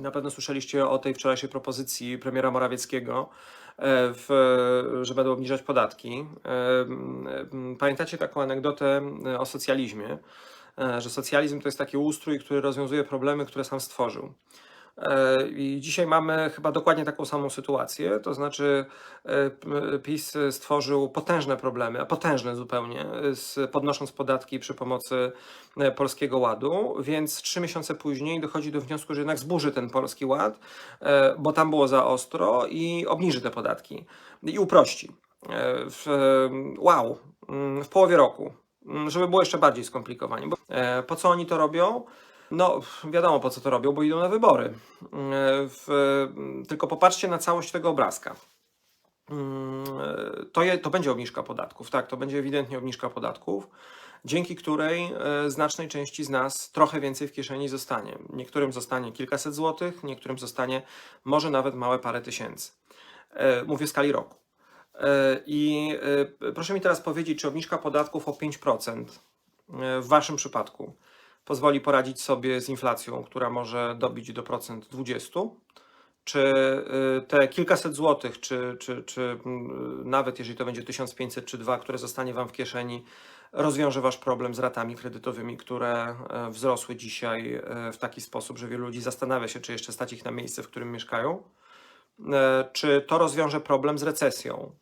Na pewno słyszeliście o tej wczorajszej propozycji premiera Morawieckiego, e, w, że będą obniżać podatki. E, Pamiętacie taką anegdotę e, o socjalizmie, że socjalizm to jest taki ustrój, który rozwiązuje problemy, które sam stworzył. E, I dzisiaj mamy chyba dokładnie taką samą sytuację, to znaczy e, PiS stworzył potężne problemy, potężne zupełnie, podnosząc podatki przy pomocy e, Polskiego Ładu, więc trzy miesiące później dochodzi do wniosku, że jednak zburzy ten Polski Ład, bo tam było za ostro i obniży te podatki i uprości. W, wow, mm, w połowie roku, mm, żeby było jeszcze bardziej skomplikowanie. Po co oni to robią? No, wiadomo po co to robią, bo idą na wybory. E, W, tylko popatrzcie na całość tego obrazka. Mm, e, To, je, to będzie obniżka podatków, tak, to będzie ewidentnie obniżka podatków, dzięki której e, znacznej części z nas trochę więcej w kieszeni zostanie. Niektórym zostanie kilkaset złotych, niektórym zostanie może nawet małe parę tysięcy. Mówię w skali roku. I proszę mi teraz powiedzieć, czy obniżka podatków o 5% e, w Waszym przypadku pozwoli poradzić sobie z inflacją, która może dobić do procent 20? Czy y, te kilkaset złotych, czy, czy, czy mm, nawet jeżeli to będzie 1500 czy 2, które zostanie Wam w kieszeni, rozwiąże Wasz problem z ratami kredytowymi, które e, wzrosły dzisiaj e, w taki sposób, że wielu ludzi zastanawia się, czy jeszcze stać ich na miejsce, w którym mieszkają? E, Czy to rozwiąże problem z recesją,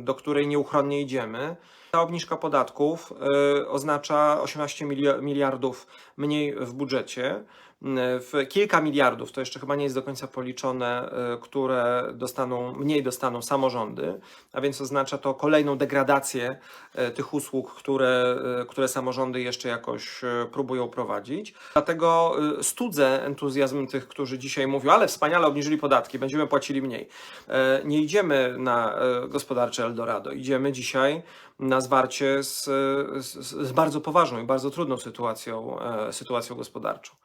do której nieuchronnie idziemy? Ta obniżka podatków e, oznacza 18 milia- miliardów mniej w budżecie. M, W kilka miliardów, to jeszcze chyba nie jest do końca policzone, e, które dostaną, mniej dostaną samorządy, a więc oznacza to kolejną degradację tych usług, które, które samorządy jeszcze jakoś próbują prowadzić. Dlatego studzę entuzjazm tych, którzy dzisiaj mówią, ale wspaniale obniżyli podatki, będziemy płacili mniej. Nie idziemy na gospodarcze Eldorado, idziemy dzisiaj na zwarcie z, z, z bardzo poważną i bardzo trudną sytuacją, e, sytuacją gospodarczą.